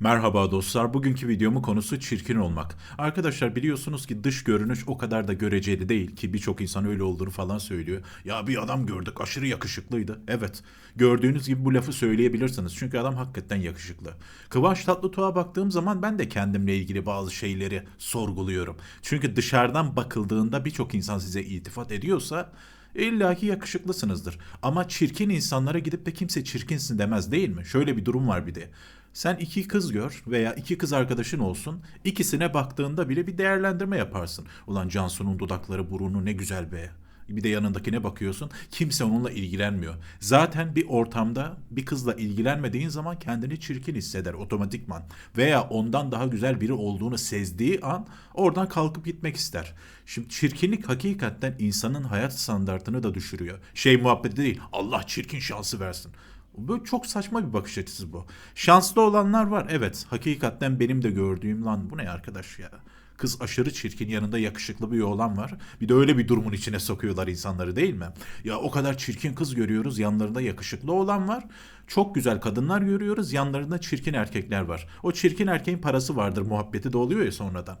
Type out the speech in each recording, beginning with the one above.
Merhaba dostlar. Bugünkü videomun konusu çirkin olmak. Arkadaşlar biliyorsunuz ki dış görünüş o kadar da göreceli değil ki birçok insan öyle olduğunu falan söylüyor. Ya bir adam gördük aşırı yakışıklıydı. Evet. Gördüğünüz gibi bu lafı söyleyebilirsiniz. Çünkü adam hakikaten yakışıklı. Kıvanç Tatlıtuğ'a baktığım zaman ben de kendimle ilgili bazı şeyleri sorguluyorum. Çünkü dışarıdan bakıldığında birçok insan size itifat ediyorsa İlla ki yakışıklısınızdır. Ama çirkin insanlara gidip de kimse çirkinsin demez değil mi? Şöyle bir durum var bir de. Sen iki kız gör veya iki kız arkadaşın olsun. İkisine baktığında bile bir değerlendirme yaparsın. Ulan Cansu'nun dudakları burunu ne güzel be. Bir de yanındakine bakıyorsun. Kimse onunla ilgilenmiyor. Zaten bir ortamda bir kızla ilgilenmediğin zaman kendini çirkin hisseder otomatikman. Veya ondan daha güzel biri olduğunu sezdiği an oradan kalkıp gitmek ister. Şimdi çirkinlik hakikaten insanın hayat standartını da düşürüyor. Şey muhabbeti değil. Allah çirkin şansı versin. Böyle çok saçma bir bakış açısı bu. Şanslı olanlar var evet. Hakikaten benim de gördüğüm lan bu ne arkadaş ya. Kız aşırı çirkin yanında yakışıklı bir oğlan var. Bir de öyle bir durumun içine sokuyorlar insanları değil mi? Ya o kadar çirkin kız görüyoruz yanlarında yakışıklı oğlan var. Çok güzel kadınlar görüyoruz yanlarında çirkin erkekler var. O çirkin erkeğin parası vardır muhabbeti de oluyor ya sonradan.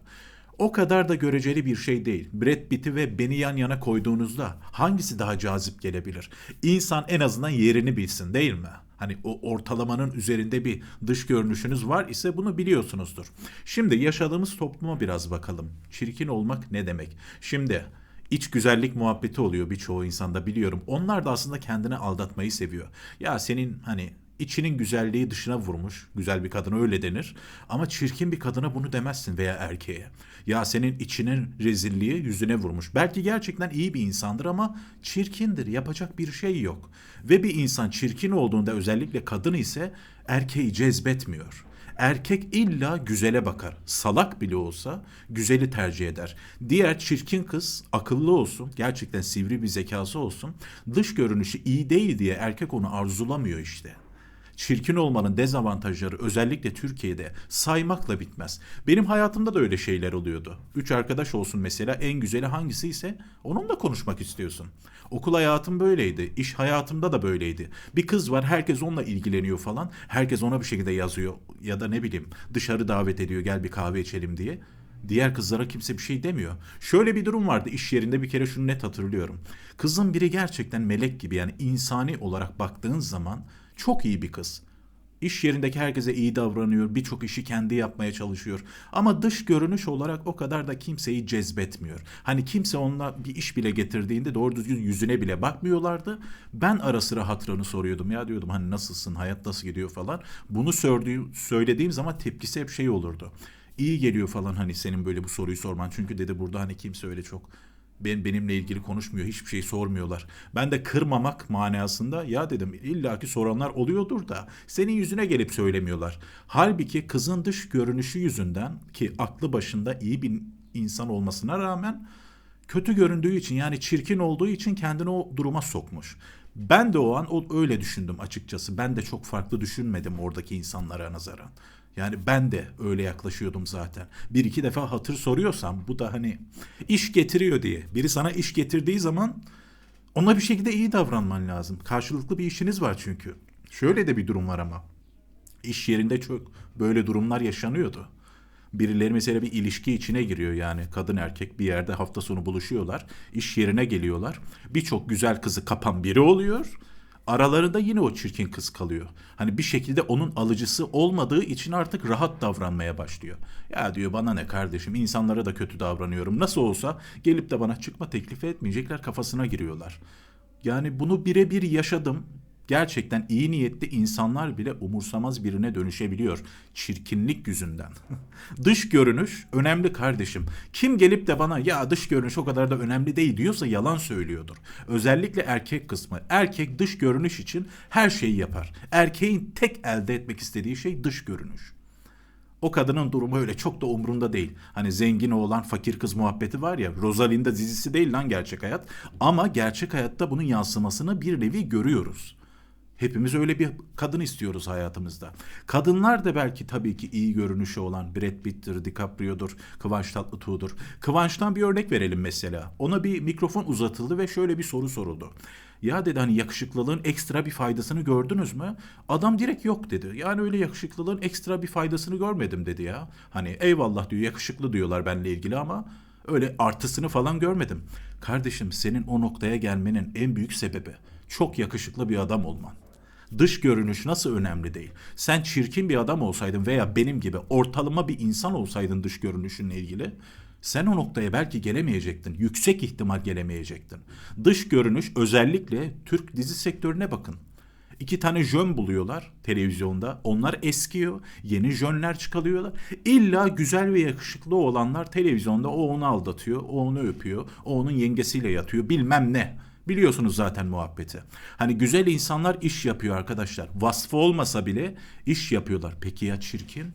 O kadar da göreceli bir şey değil. Brad Pitt'i ve beni yan yana koyduğunuzda hangisi daha cazip gelebilir? İnsan en azından yerini bilsin değil mi? Hani o ortalamanın üzerinde bir dış görünüşünüz var ise bunu biliyorsunuzdur. Şimdi yaşadığımız topluma biraz bakalım. Çirkin olmak ne demek? Şimdi iç güzellik muhabbeti oluyor birçoğu insanda biliyorum. Onlar da aslında kendini aldatmayı seviyor. Ya senin hani içinin güzelliği dışına vurmuş. Güzel bir kadına öyle denir. Ama çirkin bir kadına bunu demezsin veya erkeğe. Ya senin içinin rezilliği yüzüne vurmuş. Belki gerçekten iyi bir insandır ama çirkindir. Yapacak bir şey yok. Ve bir insan çirkin olduğunda özellikle kadın ise erkeği cezbetmiyor. Erkek illa güzele bakar. Salak bile olsa güzeli tercih eder. Diğer çirkin kız akıllı olsun, gerçekten sivri bir zekası olsun. Dış görünüşü iyi değil diye erkek onu arzulamıyor işte çirkin olmanın dezavantajları özellikle Türkiye'de saymakla bitmez. Benim hayatımda da öyle şeyler oluyordu. Üç arkadaş olsun mesela en güzeli hangisi ise onunla konuşmak istiyorsun. Okul hayatım böyleydi. iş hayatımda da böyleydi. Bir kız var herkes onunla ilgileniyor falan. Herkes ona bir şekilde yazıyor ya da ne bileyim dışarı davet ediyor gel bir kahve içelim diye. Diğer kızlara kimse bir şey demiyor. Şöyle bir durum vardı iş yerinde bir kere şunu net hatırlıyorum. Kızın biri gerçekten melek gibi yani insani olarak baktığın zaman çok iyi bir kız. İş yerindeki herkese iyi davranıyor, birçok işi kendi yapmaya çalışıyor. Ama dış görünüş olarak o kadar da kimseyi cezbetmiyor. Hani kimse onunla bir iş bile getirdiğinde doğru düzgün yüzüne bile bakmıyorlardı. Ben ara sıra hatırını soruyordum. Ya diyordum hani nasılsın, hayat nasıl gidiyor falan. Bunu söylediğim, zaman tepkisi hep şey olurdu. İyi geliyor falan hani senin böyle bu soruyu sorman. Çünkü dedi burada hani kimse öyle çok ben benimle ilgili konuşmuyor, hiçbir şey sormuyorlar. Ben de kırmamak manasında ya dedim illaki soranlar oluyordur da senin yüzüne gelip söylemiyorlar. Halbuki kızın dış görünüşü yüzünden ki aklı başında iyi bir insan olmasına rağmen kötü göründüğü için yani çirkin olduğu için kendini o duruma sokmuş. Ben de o an o öyle düşündüm açıkçası. Ben de çok farklı düşünmedim oradaki insanlara nazaran. Yani ben de öyle yaklaşıyordum zaten. Bir iki defa hatır soruyorsam bu da hani iş getiriyor diye. Biri sana iş getirdiği zaman ona bir şekilde iyi davranman lazım. Karşılıklı bir işiniz var çünkü. Şöyle de bir durum var ama. İş yerinde çok böyle durumlar yaşanıyordu. Birileri mesela bir ilişki içine giriyor yani kadın erkek bir yerde hafta sonu buluşuyorlar. iş yerine geliyorlar. Birçok güzel kızı kapan biri oluyor aralarında yine o çirkin kız kalıyor. Hani bir şekilde onun alıcısı olmadığı için artık rahat davranmaya başlıyor. Ya diyor bana ne kardeşim insanlara da kötü davranıyorum. Nasıl olsa gelip de bana çıkma teklifi etmeyecekler kafasına giriyorlar. Yani bunu birebir yaşadım gerçekten iyi niyetli insanlar bile umursamaz birine dönüşebiliyor çirkinlik yüzünden. dış görünüş önemli kardeşim. Kim gelip de bana ya dış görünüş o kadar da önemli değil diyorsa yalan söylüyordur. Özellikle erkek kısmı. Erkek dış görünüş için her şeyi yapar. Erkeğin tek elde etmek istediği şey dış görünüş. O kadının durumu öyle çok da umrunda değil. Hani zengin oğlan fakir kız muhabbeti var ya Rosalinda dizisi değil lan gerçek hayat. Ama gerçek hayatta bunun yansımasını bir nevi görüyoruz. Hepimiz öyle bir kadın istiyoruz hayatımızda. Kadınlar da belki tabii ki iyi görünüşü olan Brad Pitt'tir, DiCaprio'dur, Kıvanç Tatlıtuğ'dur. Kıvanç'tan bir örnek verelim mesela. Ona bir mikrofon uzatıldı ve şöyle bir soru soruldu. Ya dedi hani yakışıklılığın ekstra bir faydasını gördünüz mü? Adam direkt yok dedi. Yani öyle yakışıklılığın ekstra bir faydasını görmedim dedi ya. Hani eyvallah diyor yakışıklı diyorlar benimle ilgili ama öyle artısını falan görmedim. Kardeşim senin o noktaya gelmenin en büyük sebebi çok yakışıklı bir adam olman. Dış görünüş nasıl önemli değil. Sen çirkin bir adam olsaydın veya benim gibi ortalama bir insan olsaydın dış görünüşünle ilgili sen o noktaya belki gelemeyecektin. Yüksek ihtimal gelemeyecektin. Dış görünüş özellikle Türk dizi sektörüne bakın. İki tane jön buluyorlar televizyonda. Onlar eskiyor. Yeni jönler çıkarıyorlar. İlla güzel ve yakışıklı olanlar televizyonda o onu aldatıyor. O onu öpüyor. O onun yengesiyle yatıyor. Bilmem ne. Biliyorsunuz zaten muhabbeti. Hani güzel insanlar iş yapıyor arkadaşlar. Vasfı olmasa bile iş yapıyorlar. Peki ya çirkin?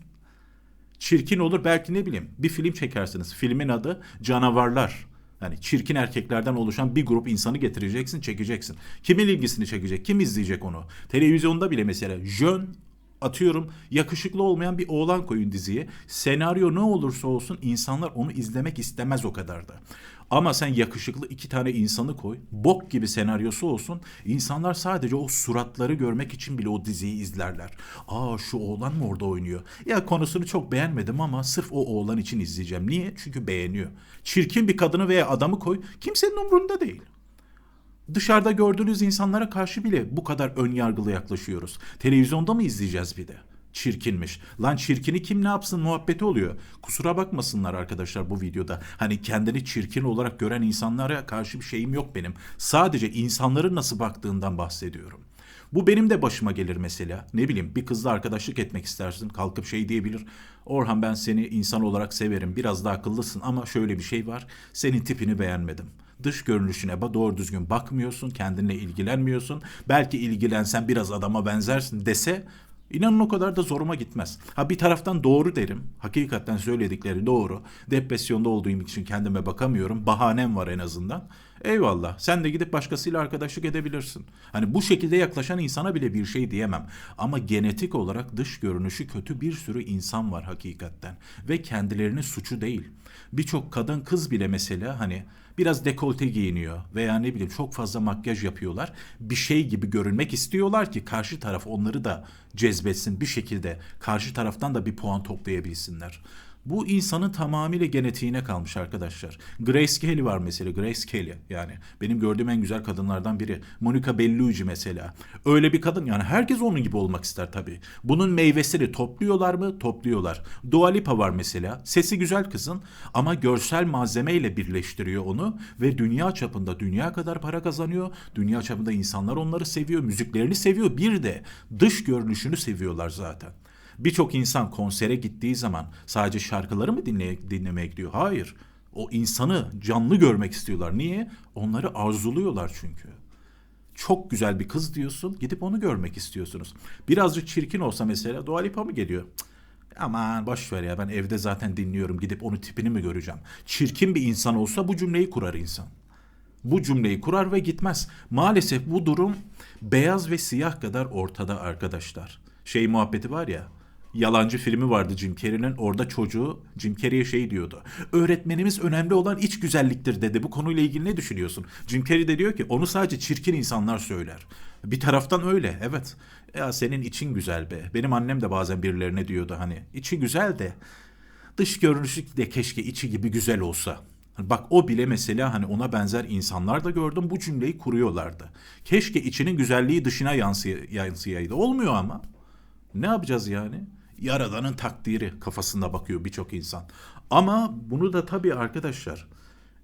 Çirkin olur belki ne bileyim bir film çekersiniz. Filmin adı Canavarlar. Yani çirkin erkeklerden oluşan bir grup insanı getireceksin, çekeceksin. Kimin ilgisini çekecek? Kim izleyecek onu? Televizyonda bile mesela jön atıyorum yakışıklı olmayan bir oğlan koyun diziye. Senaryo ne olursa olsun insanlar onu izlemek istemez o kadar da. Ama sen yakışıklı iki tane insanı koy. Bok gibi senaryosu olsun. İnsanlar sadece o suratları görmek için bile o diziyi izlerler. Aa şu oğlan mı orada oynuyor? Ya konusunu çok beğenmedim ama sırf o oğlan için izleyeceğim. Niye? Çünkü beğeniyor. Çirkin bir kadını veya adamı koy. Kimsenin umrunda değil. Dışarıda gördüğünüz insanlara karşı bile bu kadar ön yargılı yaklaşıyoruz. Televizyonda mı izleyeceğiz bir de? Çirkinmiş. Lan çirkini kim ne yapsın muhabbeti oluyor. Kusura bakmasınlar arkadaşlar bu videoda. Hani kendini çirkin olarak gören insanlara karşı bir şeyim yok benim. Sadece insanların nasıl baktığından bahsediyorum. Bu benim de başıma gelir mesela. Ne bileyim bir kızla arkadaşlık etmek istersin. Kalkıp şey diyebilir. Orhan ben seni insan olarak severim. Biraz da akıllısın ama şöyle bir şey var. Senin tipini beğenmedim dış görünüşüne doğru düzgün bakmıyorsun, kendinle ilgilenmiyorsun. Belki ilgilensen biraz adama benzersin dese İnanın o kadar da zoruma gitmez. Ha bir taraftan doğru derim. Hakikaten söyledikleri doğru. Depresyonda olduğum için kendime bakamıyorum. Bahanem var en azından. Eyvallah. Sen de gidip başkasıyla arkadaşlık edebilirsin. Hani bu şekilde yaklaşan insana bile bir şey diyemem. Ama genetik olarak dış görünüşü kötü bir sürü insan var hakikaten. Ve kendilerinin suçu değil. Birçok kadın kız bile mesela hani biraz dekolte giyiniyor veya ne bileyim çok fazla makyaj yapıyorlar. Bir şey gibi görünmek istiyorlar ki karşı taraf onları da cezbetsin bir şekilde. Karşı taraftan da bir puan toplayabilsinler. Bu insanın tamamıyla genetiğine kalmış arkadaşlar. Grace Kelly var mesela. Grace Kelly yani benim gördüğüm en güzel kadınlardan biri. Monica Bellucci mesela. Öyle bir kadın yani herkes onun gibi olmak ister tabii. Bunun meyvesini topluyorlar mı? Topluyorlar. Dua Lipa var mesela. Sesi güzel kızın ama görsel malzemeyle birleştiriyor onu ve dünya çapında dünya kadar para kazanıyor. Dünya çapında insanlar onları seviyor, müziklerini seviyor. Bir de dış görünüşünü seviyorlar zaten. Birçok insan konsere gittiği zaman sadece şarkıları mı dinleye, dinlemeye gidiyor? Hayır. O insanı canlı görmek istiyorlar. Niye? Onları arzuluyorlar çünkü. Çok güzel bir kız diyorsun, gidip onu görmek istiyorsunuz. Birazcık çirkin olsa mesela Dua Lipa mı geliyor? Aman boş ver ya ben evde zaten dinliyorum gidip onu tipini mi göreceğim? Çirkin bir insan olsa bu cümleyi kurar insan. Bu cümleyi kurar ve gitmez. Maalesef bu durum beyaz ve siyah kadar ortada arkadaşlar. Şey muhabbeti var ya yalancı filmi vardı Jim Carrey'nin. Orada çocuğu Jim Carrey'e şey diyordu. Öğretmenimiz önemli olan iç güzelliktir dedi. Bu konuyla ilgili ne düşünüyorsun? Jim Carrey de diyor ki onu sadece çirkin insanlar söyler. Bir taraftan öyle evet. Ya senin için güzel be. Benim annem de bazen birilerine diyordu hani içi güzel de dış görünüşü de keşke içi gibi güzel olsa. Bak o bile mesela hani ona benzer insanlar da gördüm bu cümleyi kuruyorlardı. Keşke içinin güzelliği dışına yansıy yansıyaydı. Olmuyor ama. Ne yapacağız yani? Yaradanın takdiri kafasında bakıyor birçok insan. Ama bunu da tabii arkadaşlar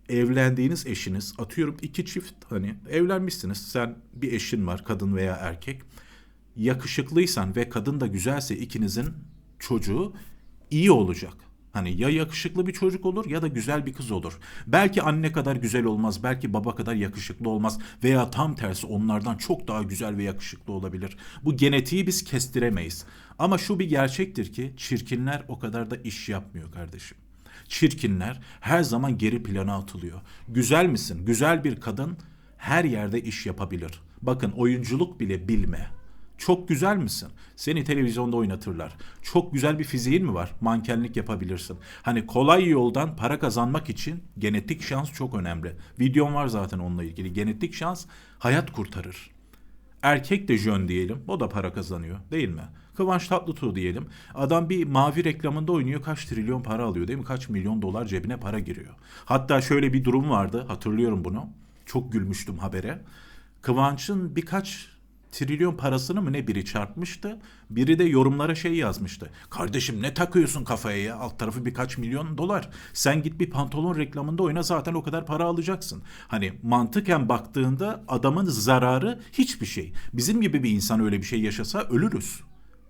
evlendiğiniz eşiniz atıyorum iki çift hani evlenmişsiniz sen bir eşin var kadın veya erkek yakışıklıysan ve kadın da güzelse ikinizin çocuğu iyi olacak. Hani ya yakışıklı bir çocuk olur ya da güzel bir kız olur. Belki anne kadar güzel olmaz, belki baba kadar yakışıklı olmaz veya tam tersi onlardan çok daha güzel ve yakışıklı olabilir. Bu genetiği biz kestiremeyiz. Ama şu bir gerçektir ki çirkinler o kadar da iş yapmıyor kardeşim. Çirkinler her zaman geri plana atılıyor. Güzel misin? Güzel bir kadın her yerde iş yapabilir. Bakın oyunculuk bile bilme Çok güzel misin? Seni televizyonda oynatırlar. Çok güzel bir fiziğin mi var? Mankenlik yapabilirsin. Hani kolay yoldan para kazanmak için genetik şans çok önemli. Videom var zaten onunla ilgili. Genetik şans hayat kurtarır. Erkek de jön diyelim. O da para kazanıyor değil mi? Kıvanç Tatlıtuğ diyelim. Adam bir mavi reklamında oynuyor. Kaç trilyon para alıyor değil mi? Kaç milyon dolar cebine para giriyor. Hatta şöyle bir durum vardı. Hatırlıyorum bunu. Çok gülmüştüm habere. Kıvanç'ın birkaç trilyon parasını mı ne biri çarpmıştı. Biri de yorumlara şey yazmıştı. Kardeşim ne takıyorsun kafaya ya? Alt tarafı birkaç milyon dolar. Sen git bir pantolon reklamında oyna zaten o kadar para alacaksın. Hani mantıken baktığında adamın zararı hiçbir şey. Bizim gibi bir insan öyle bir şey yaşasa ölürüz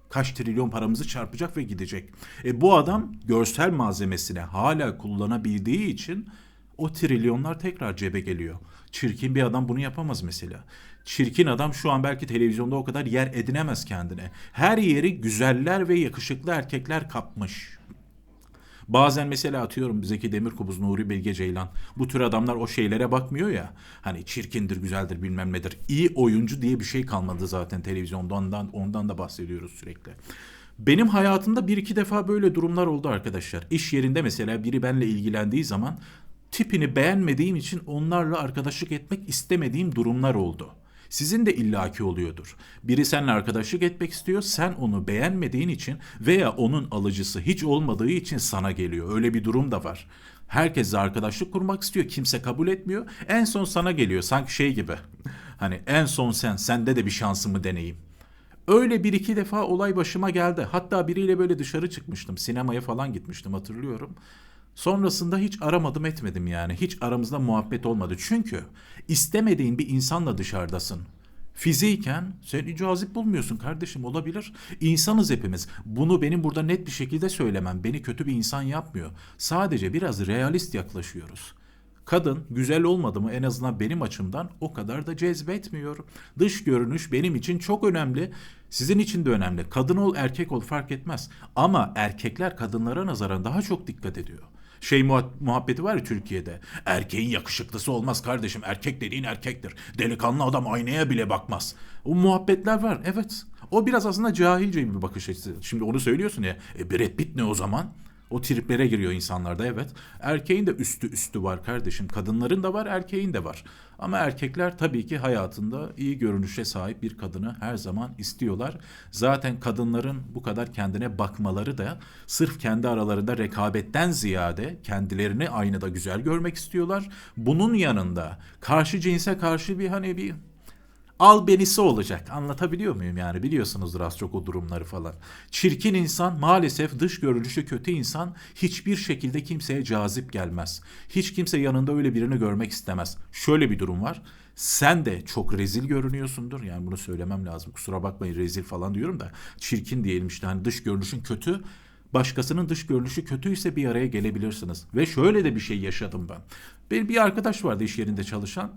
kaç trilyon paramızı çarpacak ve gidecek. E bu adam görsel malzemesine hala kullanabildiği için o trilyonlar tekrar cebe geliyor. Çirkin bir adam bunu yapamaz mesela. Çirkin adam şu an belki televizyonda o kadar yer edinemez kendine. Her yeri güzeller ve yakışıklı erkekler kapmış. Bazen mesela atıyorum Zeki Demirkubuz, Nuri Bilge Ceylan. Bu tür adamlar o şeylere bakmıyor ya. Hani çirkindir, güzeldir bilmem nedir. İyi oyuncu diye bir şey kalmadı zaten televizyonda. Ondan, ondan da bahsediyoruz sürekli. Benim hayatımda bir iki defa böyle durumlar oldu arkadaşlar. İş yerinde mesela biri benimle ilgilendiği zaman tipini beğenmediğim için onlarla arkadaşlık etmek istemediğim durumlar oldu. Sizin de illaki oluyordur. Biri seninle arkadaşlık etmek istiyor, sen onu beğenmediğin için veya onun alıcısı hiç olmadığı için sana geliyor. Öyle bir durum da var. Herkesle arkadaşlık kurmak istiyor, kimse kabul etmiyor. En son sana geliyor, sanki şey gibi. Hani en son sen, sende de bir şansımı deneyeyim. Öyle bir iki defa olay başıma geldi. Hatta biriyle böyle dışarı çıkmıştım. Sinemaya falan gitmiştim hatırlıyorum. Sonrasında hiç aramadım etmedim yani. Hiç aramızda muhabbet olmadı. Çünkü istemediğin bir insanla dışarıdasın. Fiziyken seni cazip bulmuyorsun kardeşim olabilir. İnsanız hepimiz. Bunu benim burada net bir şekilde söylemem beni kötü bir insan yapmıyor. Sadece biraz realist yaklaşıyoruz. Kadın güzel olmadı mı en azından benim açımdan o kadar da cezbetmiyor. Dış görünüş benim için çok önemli. Sizin için de önemli. Kadın ol erkek ol fark etmez. Ama erkekler kadınlara nazaran daha çok dikkat ediyor. Şey muhabbeti var ya Türkiye'de. Erkeğin yakışıklısı olmaz kardeşim. Erkek dediğin erkektir. Delikanlı adam aynaya bile bakmaz. O muhabbetler var. Evet. O biraz aslında cahilce bir bakış açısı. Şimdi onu söylüyorsun ya. E Brad Pitt ne o zaman? O triplere giriyor insanlarda evet. Erkeğin de üstü üstü var kardeşim. Kadınların da var, erkeğin de var. Ama erkekler tabii ki hayatında iyi görünüşe sahip bir kadını her zaman istiyorlar. Zaten kadınların bu kadar kendine bakmaları da sırf kendi aralarında rekabetten ziyade kendilerini aynada güzel görmek istiyorlar. Bunun yanında karşı cinse karşı bir hani bir albenisi olacak. Anlatabiliyor muyum yani? Biliyorsunuzdur az çok o durumları falan. Çirkin insan maalesef dış görünüşü kötü insan hiçbir şekilde kimseye cazip gelmez. Hiç kimse yanında öyle birini görmek istemez. Şöyle bir durum var. Sen de çok rezil görünüyorsundur. Yani bunu söylemem lazım. Kusura bakmayın rezil falan diyorum da. Çirkin diyelim işte hani dış görünüşün kötü başkasının dış görünüşü kötüyse bir araya gelebilirsiniz. Ve şöyle de bir şey yaşadım ben. Benim bir arkadaş vardı iş yerinde çalışan.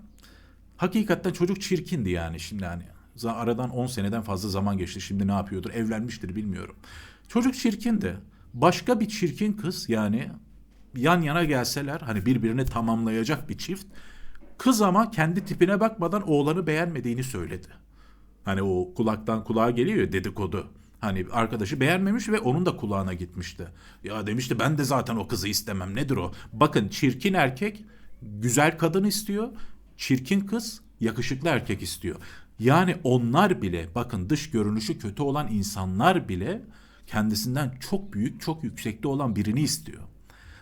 Hakikaten çocuk çirkindi yani şimdi hani. Aradan 10 seneden fazla zaman geçti. Şimdi ne yapıyordur? Evlenmiştir bilmiyorum. Çocuk çirkindi. Başka bir çirkin kız yani yan yana gelseler hani birbirini tamamlayacak bir çift. Kız ama kendi tipine bakmadan oğlanı beğenmediğini söyledi. Hani o kulaktan kulağa geliyor ya dedikodu. Hani arkadaşı beğenmemiş ve onun da kulağına gitmişti. Ya demişti ben de zaten o kızı istemem. Nedir o? Bakın çirkin erkek güzel kadın istiyor çirkin kız yakışıklı erkek istiyor. Yani onlar bile bakın dış görünüşü kötü olan insanlar bile kendisinden çok büyük, çok yüksekte olan birini istiyor.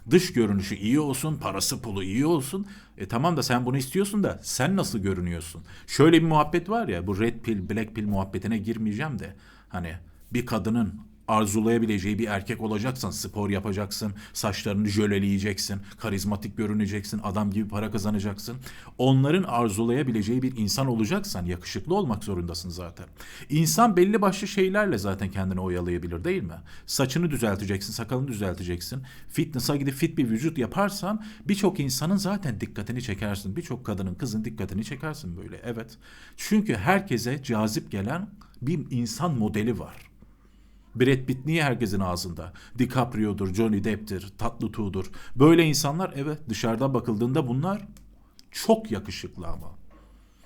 Dış görünüşü iyi olsun, parası pulu iyi olsun. E tamam da sen bunu istiyorsun da sen nasıl görünüyorsun? Şöyle bir muhabbet var ya bu red pill, black pill muhabbetine girmeyeceğim de. Hani bir kadının arzulayabileceği bir erkek olacaksan spor yapacaksın, saçlarını jöleleyeceksin, karizmatik görüneceksin, adam gibi para kazanacaksın. Onların arzulayabileceği bir insan olacaksan yakışıklı olmak zorundasın zaten. İnsan belli başlı şeylerle zaten kendini oyalayabilir değil mi? Saçını düzelteceksin, sakalını düzelteceksin. Fitness'a gidip fit bir vücut yaparsan birçok insanın zaten dikkatini çekersin. Birçok kadının, kızın dikkatini çekersin böyle. Evet. Çünkü herkese cazip gelen bir insan modeli var. Brad Pitt niye herkesin ağzında? DiCaprio'dur, Johnny Depp'tir, Tatlı Tuğ'dur. Böyle insanlar evet dışarıdan bakıldığında bunlar çok yakışıklı ama.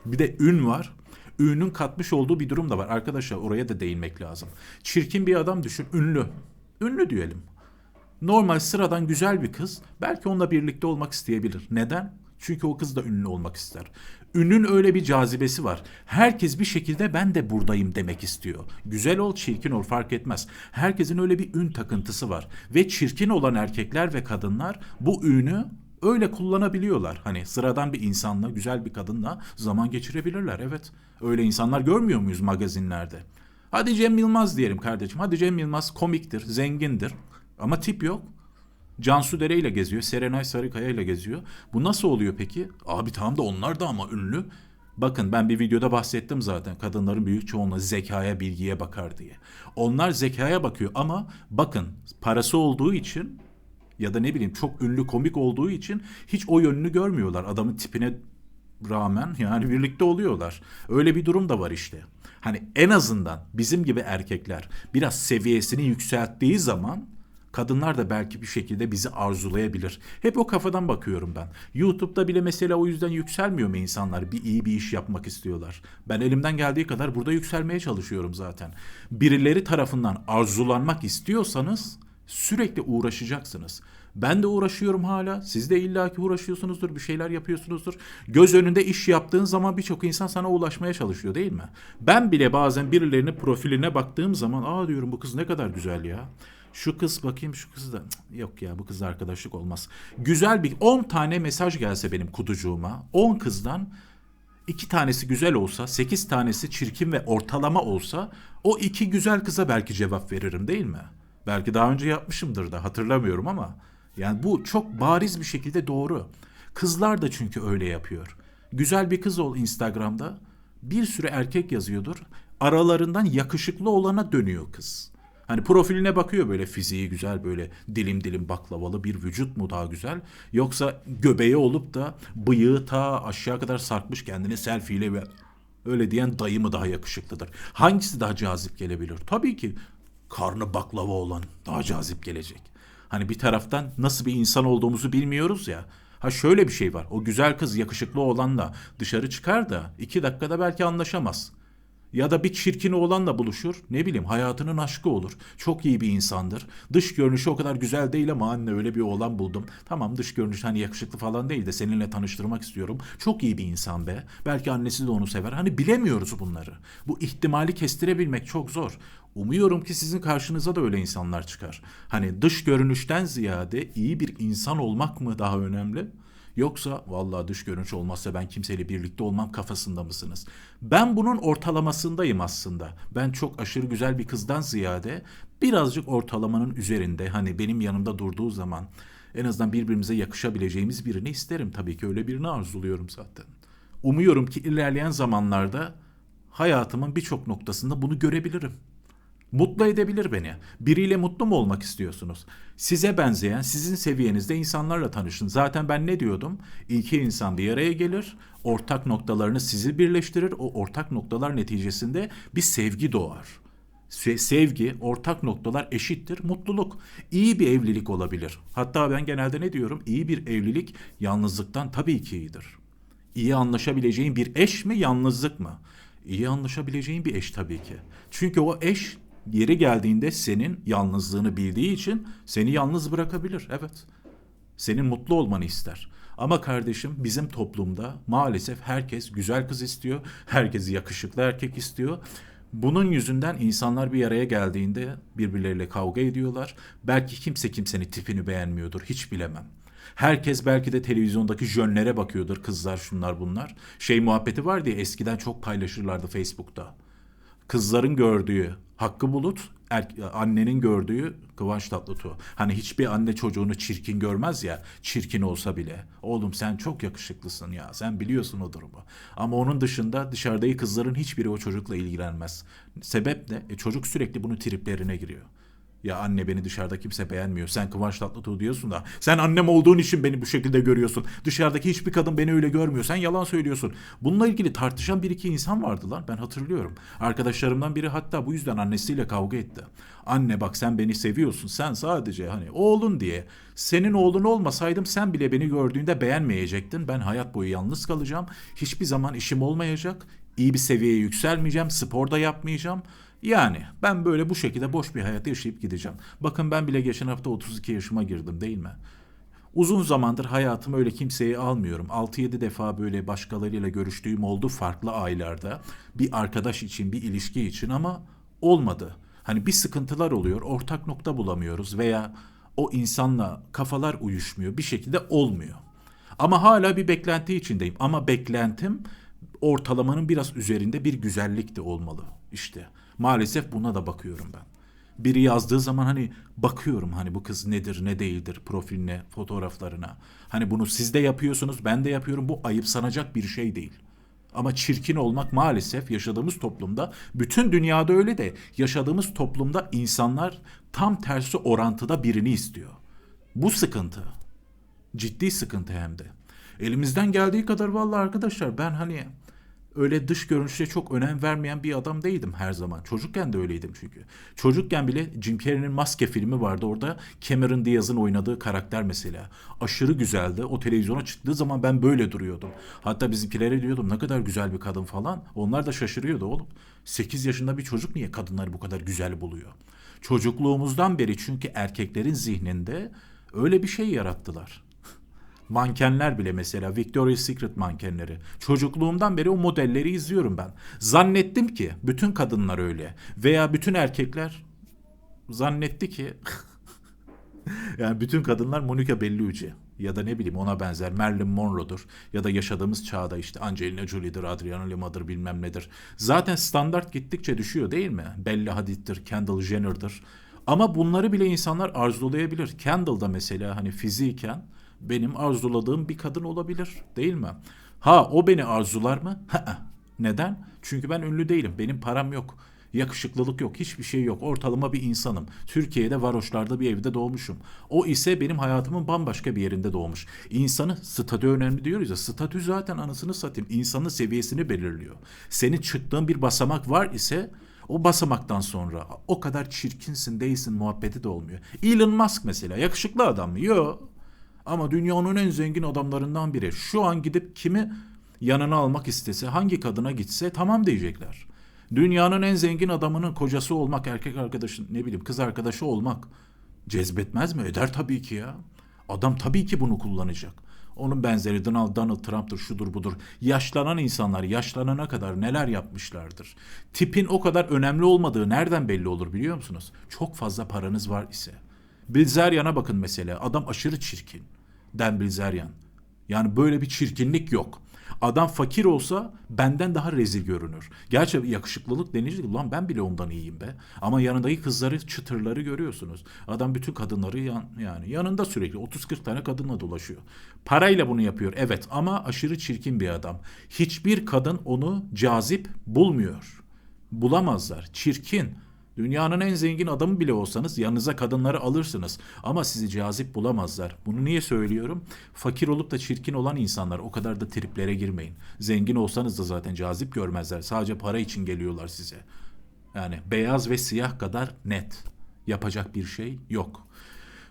Bir de ün var. Ünün katmış olduğu bir durum da var. Arkadaşlar oraya da değinmek lazım. Çirkin bir adam düşün. Ünlü. Ünlü diyelim. Normal sıradan güzel bir kız belki onunla birlikte olmak isteyebilir. Neden? Çünkü o kız da ünlü olmak ister. Ünün öyle bir cazibesi var. Herkes bir şekilde ben de buradayım demek istiyor. Güzel ol, çirkin ol fark etmez. Herkesin öyle bir ün takıntısı var. Ve çirkin olan erkekler ve kadınlar bu ünü öyle kullanabiliyorlar. Hani sıradan bir insanla, güzel bir kadınla zaman geçirebilirler. Evet. Öyle insanlar görmüyor muyuz magazinlerde? Hadi Cem Yılmaz diyelim kardeşim. Hadi Cem Yılmaz komiktir, zengindir. Ama tip yok. Cansu Dere ile geziyor. Serenay Sarıkaya ile geziyor. Bu nasıl oluyor peki? Abi tamam da onlar da ama ünlü. Bakın ben bir videoda bahsettim zaten. Kadınların büyük çoğunluğu zekaya, bilgiye bakar diye. Onlar zekaya bakıyor ama bakın parası olduğu için ya da ne bileyim çok ünlü komik olduğu için hiç o yönünü görmüyorlar. Adamın tipine rağmen yani birlikte oluyorlar. Öyle bir durum da var işte. Hani en azından bizim gibi erkekler biraz seviyesini yükselttiği zaman kadınlar da belki bir şekilde bizi arzulayabilir. Hep o kafadan bakıyorum ben. YouTube'da bile mesela o yüzden yükselmiyor mu insanlar? Bir iyi bir iş yapmak istiyorlar. Ben elimden geldiği kadar burada yükselmeye çalışıyorum zaten. Birileri tarafından arzulanmak istiyorsanız sürekli uğraşacaksınız. Ben de uğraşıyorum hala. Siz de illaki uğraşıyorsunuzdur, bir şeyler yapıyorsunuzdur. Göz önünde iş yaptığın zaman birçok insan sana ulaşmaya çalışıyor değil mi? Ben bile bazen birilerinin profiline baktığım zaman aa diyorum bu kız ne kadar güzel ya. Şu kız bakayım şu kız da yok ya bu kızla arkadaşlık olmaz. Güzel bir 10 tane mesaj gelse benim kutucuğuma 10 kızdan iki tanesi güzel olsa, sekiz tanesi çirkin ve ortalama olsa o iki güzel kıza belki cevap veririm değil mi? Belki daha önce yapmışımdır da hatırlamıyorum ama yani bu çok bariz bir şekilde doğru. Kızlar da çünkü öyle yapıyor. Güzel bir kız ol Instagram'da bir sürü erkek yazıyordur. Aralarından yakışıklı olana dönüyor kız. Hani profiline bakıyor böyle fiziği güzel böyle dilim dilim baklavalı bir vücut mu daha güzel yoksa göbeği olup da bıyığı ta aşağı kadar sarkmış kendini selfie'yle ve öyle diyen dayı mı daha yakışıklıdır? Hangisi daha cazip gelebilir? Tabii ki karnı baklava olan daha cazip gelecek. Hani bir taraftan nasıl bir insan olduğumuzu bilmiyoruz ya. Ha şöyle bir şey var. O güzel kız yakışıklı olanla dışarı çıkar da iki dakikada belki anlaşamaz. Ya da bir çirkin oğlanla buluşur. Ne bileyim hayatının aşkı olur. Çok iyi bir insandır. Dış görünüşü o kadar güzel değil ama anne öyle bir oğlan buldum. Tamam dış görünüş hani yakışıklı falan değil de seninle tanıştırmak istiyorum. Çok iyi bir insan be. Belki annesi de onu sever. Hani bilemiyoruz bunları. Bu ihtimali kestirebilmek çok zor. Umuyorum ki sizin karşınıza da öyle insanlar çıkar. Hani dış görünüşten ziyade iyi bir insan olmak mı daha önemli? Yoksa vallahi dış görünüş olmazsa ben kimseyle birlikte olmam kafasında mısınız? Ben bunun ortalamasındayım aslında. Ben çok aşırı güzel bir kızdan ziyade birazcık ortalamanın üzerinde hani benim yanımda durduğu zaman en azından birbirimize yakışabileceğimiz birini isterim. Tabii ki öyle birini arzuluyorum zaten. Umuyorum ki ilerleyen zamanlarda hayatımın birçok noktasında bunu görebilirim. Mutlu edebilir beni. Biriyle mutlu mu olmak istiyorsunuz? Size benzeyen, sizin seviyenizde insanlarla tanışın. Zaten ben ne diyordum? İki insan bir araya gelir, ortak noktalarını sizi birleştirir. O ortak noktalar neticesinde bir sevgi doğar. Se- sevgi, ortak noktalar eşittir mutluluk. İyi bir evlilik olabilir. Hatta ben genelde ne diyorum? İyi bir evlilik yalnızlıktan tabii ki iyidir. İyi anlaşabileceğin bir eş mi, yalnızlık mı? İyi anlaşabileceğin bir eş tabii ki. Çünkü o eş yeri geldiğinde senin yalnızlığını bildiği için seni yalnız bırakabilir. Evet. Senin mutlu olmanı ister. Ama kardeşim bizim toplumda maalesef herkes güzel kız istiyor. Herkes yakışıklı erkek istiyor. Bunun yüzünden insanlar bir araya geldiğinde birbirleriyle kavga ediyorlar. Belki kimse kimsenin tipini beğenmiyordur. Hiç bilemem. Herkes belki de televizyondaki jönlere bakıyordur. Kızlar şunlar bunlar. Şey muhabbeti var diye eskiden çok paylaşırlardı Facebook'ta kızların gördüğü Hakkı Bulut, er, annenin gördüğü Kıvanç Tatlıtuğ. Hani hiçbir anne çocuğunu çirkin görmez ya, çirkin olsa bile. Oğlum sen çok yakışıklısın ya, sen biliyorsun o durumu. Ama onun dışında dışarıdaki kızların hiçbiri o çocukla ilgilenmez. Sebep ne? E, çocuk sürekli bunun triplerine giriyor. Ya anne beni dışarıda kimse beğenmiyor. Sen Kıvanç Tatlıtuğ diyorsun da. Sen annem olduğun için beni bu şekilde görüyorsun. Dışarıdaki hiçbir kadın beni öyle görmüyor. Sen yalan söylüyorsun. Bununla ilgili tartışan bir iki insan vardı lan. Ben hatırlıyorum. Arkadaşlarımdan biri hatta bu yüzden annesiyle kavga etti. Anne bak sen beni seviyorsun. Sen sadece hani oğlun diye. Senin oğlun olmasaydım sen bile beni gördüğünde beğenmeyecektin. Ben hayat boyu yalnız kalacağım. Hiçbir zaman işim olmayacak iyi bir seviyeye yükselmeyeceğim, spor da yapmayacağım. Yani ben böyle bu şekilde boş bir hayat yaşayıp gideceğim. Bakın ben bile geçen hafta 32 yaşıma girdim değil mi? Uzun zamandır hayatımı öyle kimseyi almıyorum. 6-7 defa böyle başkalarıyla görüştüğüm oldu farklı aylarda. Bir arkadaş için, bir ilişki için ama olmadı. Hani bir sıkıntılar oluyor, ortak nokta bulamıyoruz veya o insanla kafalar uyuşmuyor, bir şekilde olmuyor. Ama hala bir beklenti içindeyim. Ama beklentim ortalamanın biraz üzerinde bir güzellik de olmalı. İşte maalesef buna da bakıyorum ben. Biri yazdığı zaman hani bakıyorum hani bu kız nedir ne değildir profiline, fotoğraflarına. Hani bunu siz de yapıyorsunuz ben de yapıyorum bu ayıp sanacak bir şey değil. Ama çirkin olmak maalesef yaşadığımız toplumda bütün dünyada öyle de yaşadığımız toplumda insanlar tam tersi orantıda birini istiyor. Bu sıkıntı. Ciddi sıkıntı hem de. Elimizden geldiği kadar vallahi arkadaşlar ben hani öyle dış görünüşe çok önem vermeyen bir adam değildim her zaman. Çocukken de öyleydim çünkü. Çocukken bile Jim Carrey'nin Maske filmi vardı orada. Cameron Diaz'ın oynadığı karakter mesela. Aşırı güzeldi. O televizyona çıktığı zaman ben böyle duruyordum. Hatta bizimkilere diyordum ne kadar güzel bir kadın falan. Onlar da şaşırıyordu oğlum. 8 yaşında bir çocuk niye kadınları bu kadar güzel buluyor? Çocukluğumuzdan beri çünkü erkeklerin zihninde öyle bir şey yarattılar. Mankenler bile mesela Victoria's Secret mankenleri. Çocukluğumdan beri o modelleri izliyorum ben. Zannettim ki bütün kadınlar öyle veya bütün erkekler zannetti ki yani bütün kadınlar Monica Bellucci ya da ne bileyim ona benzer Marilyn Monroe'dur ya da yaşadığımız çağda işte Angelina Jolie'dir, Adriana Lima'dır bilmem nedir. Zaten standart gittikçe düşüyor değil mi? Bella Hadid'dir, Kendall Jenner'dır. Ama bunları bile insanlar arzulayabilir. Kendall da mesela hani fiziken benim arzuladığım bir kadın olabilir değil mi? Ha o beni arzular mı? Neden? Çünkü ben ünlü değilim. Benim param yok. Yakışıklılık yok, hiçbir şey yok. Ortalama bir insanım. Türkiye'de varoşlarda bir evde doğmuşum. O ise benim hayatımın bambaşka bir yerinde doğmuş. İnsanı statü önemli diyoruz ya. Statü zaten anasını satayım. İnsanın seviyesini belirliyor. Senin çıktığın bir basamak var ise o basamaktan sonra o kadar çirkinsin değilsin muhabbeti de olmuyor. Elon Musk mesela yakışıklı adam mı? Yok. Ama dünyanın en zengin adamlarından biri. Şu an gidip kimi yanına almak istese, hangi kadına gitse tamam diyecekler. Dünyanın en zengin adamının kocası olmak, erkek arkadaşı, ne bileyim kız arkadaşı olmak cezbetmez mi? Eder tabii ki ya. Adam tabii ki bunu kullanacak. Onun benzeri Donald, Donald Trump'tır, şudur budur. Yaşlanan insanlar yaşlanana kadar neler yapmışlardır. Tipin o kadar önemli olmadığı nereden belli olur biliyor musunuz? Çok fazla paranız var ise. Bilzeryan'a bakın mesela. Adam aşırı çirkin. Dan. Yani böyle bir çirkinlik yok. Adam fakir olsa benden daha rezil görünür. Gerçi yakışıklılık denince ulan ben bile ondan iyiyim be. Ama yanındaki kızları çıtırları görüyorsunuz. Adam bütün kadınları yan, yani yanında sürekli 30-40 tane kadınla dolaşıyor. Parayla bunu yapıyor evet ama aşırı çirkin bir adam. Hiçbir kadın onu cazip bulmuyor. Bulamazlar. Çirkin. Dünyanın en zengin adamı bile olsanız yanınıza kadınları alırsınız ama sizi cazip bulamazlar. Bunu niye söylüyorum? Fakir olup da çirkin olan insanlar o kadar da triplere girmeyin. Zengin olsanız da zaten cazip görmezler. Sadece para için geliyorlar size. Yani beyaz ve siyah kadar net. Yapacak bir şey yok.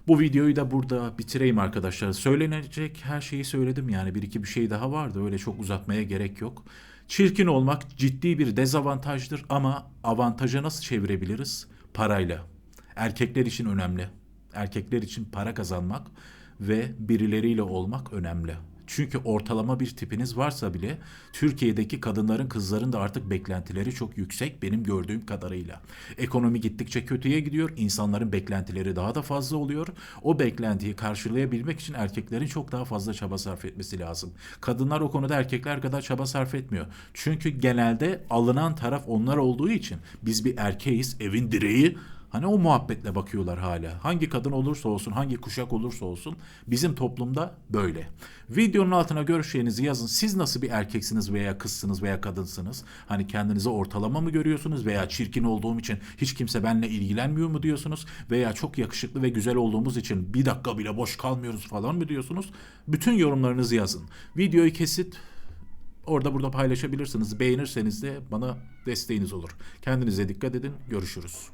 Bu videoyu da burada bitireyim arkadaşlar. Söylenecek her şeyi söyledim yani bir iki bir şey daha vardı. Öyle çok uzatmaya gerek yok. Çirkin olmak ciddi bir dezavantajdır ama avantaja nasıl çevirebiliriz? Parayla. Erkekler için önemli. Erkekler için para kazanmak ve birileriyle olmak önemli. Çünkü ortalama bir tipiniz varsa bile Türkiye'deki kadınların kızların da artık beklentileri çok yüksek benim gördüğüm kadarıyla. Ekonomi gittikçe kötüye gidiyor. insanların beklentileri daha da fazla oluyor. O beklentiyi karşılayabilmek için erkeklerin çok daha fazla çaba sarf etmesi lazım. Kadınlar o konuda erkekler kadar çaba sarf etmiyor. Çünkü genelde alınan taraf onlar olduğu için biz bir erkeğiz, evin direği Hani o muhabbetle bakıyorlar hala. Hangi kadın olursa olsun, hangi kuşak olursa olsun bizim toplumda böyle. Videonun altına görüşlerinizi yazın. Siz nasıl bir erkeksiniz veya kızsınız veya kadınsınız? Hani kendinizi ortalama mı görüyorsunuz veya çirkin olduğum için hiç kimse benimle ilgilenmiyor mu diyorsunuz? Veya çok yakışıklı ve güzel olduğumuz için bir dakika bile boş kalmıyoruz falan mı diyorsunuz? Bütün yorumlarınızı yazın. Videoyu kesit orada burada paylaşabilirsiniz. Beğenirseniz de bana desteğiniz olur. Kendinize dikkat edin. Görüşürüz.